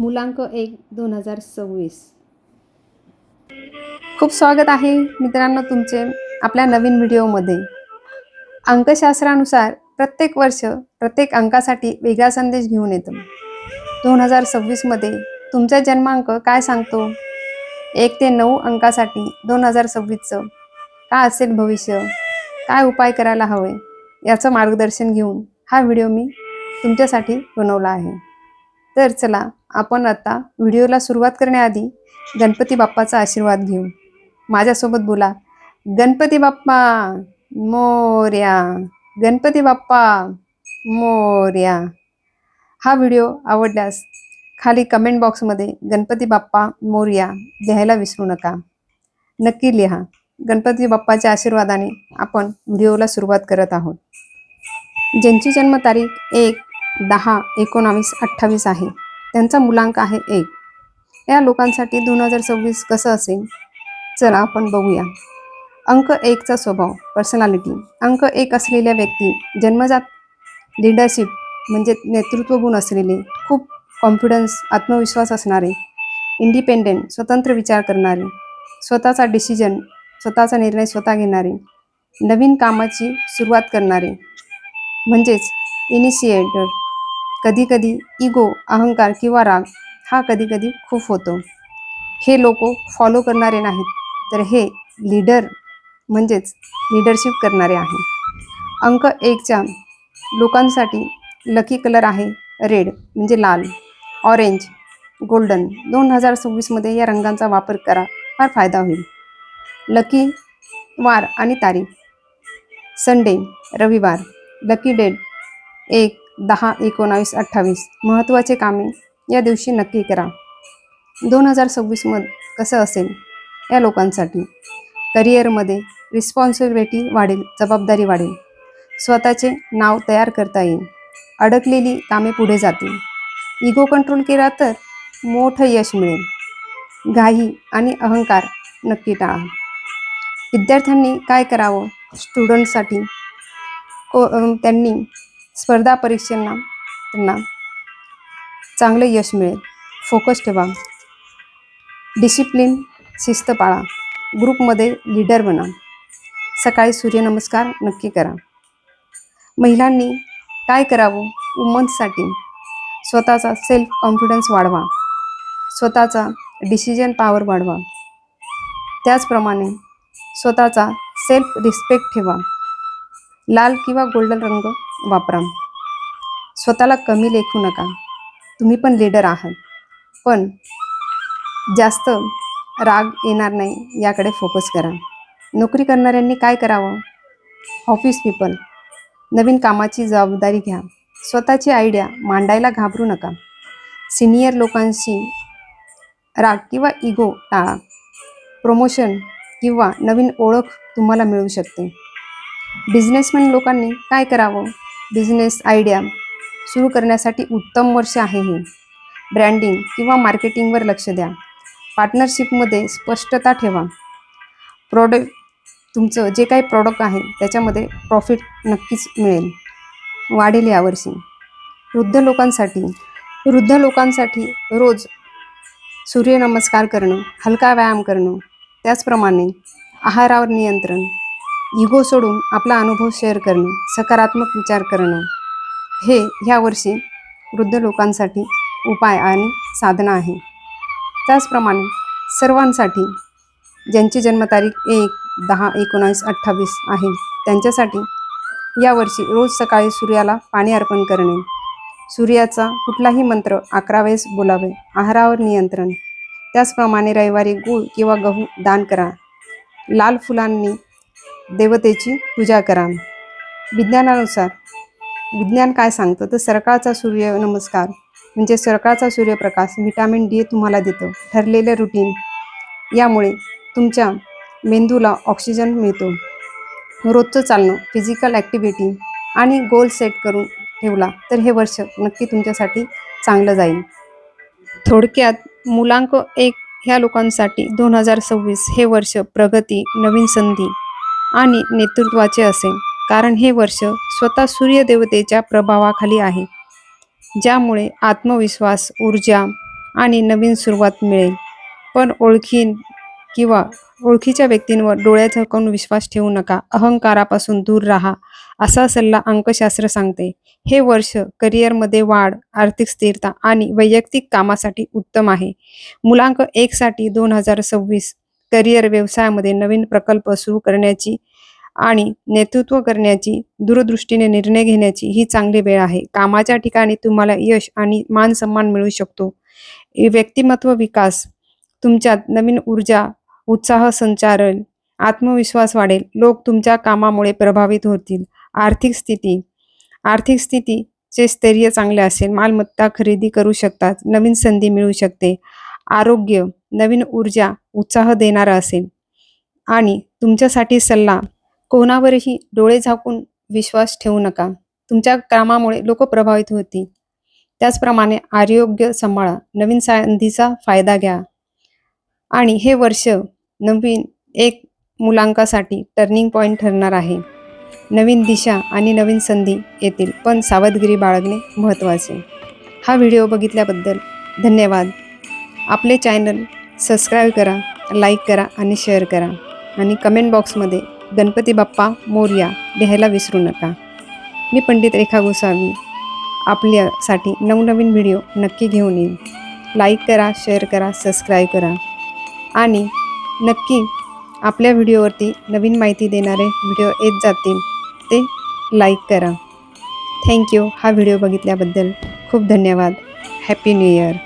मुलांक एक दोन हजार सव्वीस. खूप स्वागत आहे मित्रांनो तुमचे आपल्या नवीन व्हिडिओमध्ये. अंकशास्त्रानुसार प्रत्येक वर्ष प्रत्येक अंकासाठी वेगळा संदेश घेऊन येतो. दोन हजार सव्वीसमध्ये तुमचा जन्मांक काय सांगतो? एक ते नऊ अंकासाठी दोन हजार सव्वीसचं काय असेल भविष्य? काय उपाय करायला हवे? याचं मार्गदर्शन घेऊन हा व्हिडिओ मी तुमच्यासाठी बनवला आहे. तर चला आपण आता व्हिडिओला सुरुवात करण्याआधी गणपती बाप्पाचा आशीर्वाद घेऊ. माझ्यासोबत बोला गणपती बाप्पा मोर्या गणपती बाप्पा मोर्या. हा व्हिडिओ आवडल्यास खाली कमेंट बॉक्समध्ये गणपती बाप्पा मोर्या लिहायला विसरू नका. नक्की लिहा गणपती बाप्पाच्या आशीर्वादाने आपण व्हिडिओला सुरुवात करत आहोत. ज्यांची जन्मतारीख एक दहा एकोणावीस अठ्ठावीस आहे. त्यांचा मुलांक आहे एक. या लोकांसाठी दोन हजार सव्वीस कसं असेल? चला आपण बघूया. अंक एकचा स्वभाव पर्सनॅलिटी अंक एक असलेल्या व्यक्ती जन्मजात लिडरशिप म्हणजे नेतृत्व गुण असलेले खूप कॉन्फिडन्स आत्मविश्वास असणारे इंडिपेंडेंट स्वतंत्र विचार करणारे स्वतःचा डिसिजन स्वतःचा निर्णय स्वतः घेणारे नवीन कामाची सुरुवात करणारे म्हणजेच इनिशिएटर कधीकधी इगो अहंकार किंवा राग हा कधीकधी खूप होतो. हे लोक फॉलो करणारे नाहीत. तर हे लीडर म्हणजेच लीडरशिप करणारे आहे. अंक एकच्या लोकांसाठी लकी कलर आहे रेड म्हणजे लाल ऑरेंज गोल्डन दोन हजार सव्वीसमध्ये या रंगांचा वापर करा फार फायदा होईल. लकी वार आणि तारीख. संडे रविवार. लकी डेट एक दहा एकोणावीस अठ्ठावीस महत्त्वाचे कामे या दिवशी नक्की करा. दोन हजार सव्वीसमध्ये कसं असेल या लोकांसाठी? करिअरमध्ये रिस्पॉन्सिबिलिटी वाढेल जबाबदारी वाढेल. स्वतःचे नाव तयार करता येईल. अडकलेली कामे पुढे जातील. इगो कंट्रोल केला तर मोठं यश मिळेल. घाई आणि अहंकार नक्की टाळा. विद्यार्थ्यांनी काय करावं? स्टुडंटसाठी को त्यांनी स्पर्धा परीक्षांना त्यांना चांगले यश मिळेल. फोकस ठेवा. डिसिप्लिन शिस्त पाळा. ग्रुपमध्ये लीडर बना. सकाळी सूर्यनमस्कार नक्की करा. महिलांनी काय करावं? वुमन्ससाठी स्वतःचा सेल्फ कॉन्फिडन्स वाढवा. स्वतःचा डिसिजन पॉवर वाढवा. त्याचप्रमाणे स्वतःचा सेल्फ रिस्पेक्ट ठेवा. लाल किंवा गोल्डन रंग वापरा. स्वतःला कमी लेखू नका. तुम्ही पण लीडर आहात. पण जास्त राग येणार नाही याकडे फोकस करा. नोकरी करणाऱ्यांनी काय करावं? ऑफिस पीपल नवीन कामाची जबाबदारी घ्या. स्वतःची आयडिया मांडायला घाबरू नका. सिनियर लोकांशी राग किंवा इगो टाळा. प्रमोशन किंवा नवीन ओळख तुम्हाला मिळू शकते. बिझनेसमॅन लोकांनी काय करावं? बिझनेस आयडिया सुरू करण्यासाठी उत्तम वर्ष आहे हे. ब्रँडिंग किंवा मार्केटिंगवर लक्ष द्या. पार्टनरशिपमध्ये स्पष्टता ठेवा. प्रॉडक्ट तुमचं जे काही प्रॉडक्ट आहे त्याच्यामध्ये प्रॉफिट नक्कीच मिळेल. वाढेल यावर्षी. वृद्ध लोकांसाठी वृद्ध लोकांसाठी रोज सूर्यनमस्कार करणं हलका व्यायाम करणं त्याचप्रमाणे आहारावर नियंत्रण इगो सोडून आपला अनुभव शेअर करणे सकारात्मक विचार करणं हे ह्या वर्षी वृद्ध लोकांसाठी उपाय आणि साधना आहे. त्याचप्रमाणे सर्वांसाठी ज्यांची जन्मतारीख एक दहा एकोणावीस अठ्ठावीस आहे त्यांच्यासाठी यावर्षी रोज सकाळी सूर्याला पाणी अर्पण करणे सूर्याचा कुठलाही मंत्र अकरा वेळेस बोलावे आहारावर नियंत्रण त्याचप्रमाणे रविवारी गूळ किंवा गहू दान करा लाल फुलांनी देवतेची पूजा करा. विज्ञानानुसार विज्ञान काय सांगतं? तर सकाळचा सूर्य नमस्कार म्हणजे सकाळचा सूर्यप्रकाश व्हिटॅमिन डी तुम्हाला देतो. ठरलेलं रुटीन यामुळे तुमच्या मेंदूला ऑक्सिजन मिळतो. रोजचं चालणं फिजिकल ॲक्टिव्हिटी आणि गोल सेट करून ठेवला तर हे वर्ष नक्की तुमच्यासाठी चांगलं जाईल. थोडक्यात मुलांक एक ह्या लोकांसाठी दोन हजार सव्वीस हे वर्ष प्रगती नवीन संधी आणि नेतृत्वाचे असेल. कारण हे वर्ष स्वतः सूर्यदेवतेच्या प्रभावाखाली आहे. ज्यामुळे आत्मविश्वास ऊर्जा आणि नवीन सुरुवात मिळेल. पण ओळखीन किंवा ओळखीच्या व्यक्तींवर डोळ्या झकून विश्वास ठेवू नका. अहंकारापासून दूर राहा असा सल्ला अंकशास्त्र सांगते. हे वर्ष करिअरमध्ये वाढ आर्थिक स्थिरता आणि वैयक्तिक कामासाठी उत्तम आहे. मुलांक एकसाठी दोन हजार सव्वीस करिअर व्यवसायामध्ये नवीन प्रकल्प सुरू करण्याची आणि नेतृत्व करण्याची दूरदृष्टीने निर्णय घेण्याची ही चांगली वेळ आहे. कामाच्या ठिकाणी तुम्हाला यश आणि मान सन्मान मिळू शकतो. व्यक्तिमत्व विकास तुमच्यात नवीन ऊर्जा उत्साह संचारण आत्मविश्वास वाढेल. लोक तुमच्या कामामुळे प्रभावित होतील. आर्थिक स्थिती आर्थिक स्थितीचे स्थैर्य चांगले असेल. मालमत्ता खरेदी करू शकतात. नवीन संधी मिळू शकते. आरोग्य नवीन ऊर्जा उत्साह देणारा असेल. आणि तुमच्यासाठी सल्ला कोणावरही डोळे झाकून विश्वास ठेवू नका. तुमच्या कामामुळे लोक प्रभावित होतील. त्याचप्रमाणे आरोग्य सांभाळा नवीन संधीचा फायदा घ्या. आणि हे वर्ष नवीन एक मुलांकासाठी टर्निंग पॉईंट ठरणार आहे. नवीन दिशा आणि नवीन संधी येतील पण सावधगिरी बाळगणे महत्त्वाचे. हा व्हिडिओ बघितल्याबद्दल धन्यवाद. आपले चॅनल सबस्क्राईब करा लाईक करा आणि शेअर करा. आणि कमेंट बॉक्समध्ये गणपती बाप्पा मोर्या लिहायला विसरू नका. मी पंडित रेखा गोसावी आपल्यासाठी नवनवीन व्हिडिओ नक्की घेऊन येईन. लाईक करा शेअर करा सबस्क्राईब करा. आणि नक्की आपल्या व्हिडिओवरती नवीन माहिती देणारे व्हिडिओ येत जातील ते लाईक करा. थँक्यू हा व्हिडिओ बघितल्याबद्दल खूप धन्यवाद. Happy new year.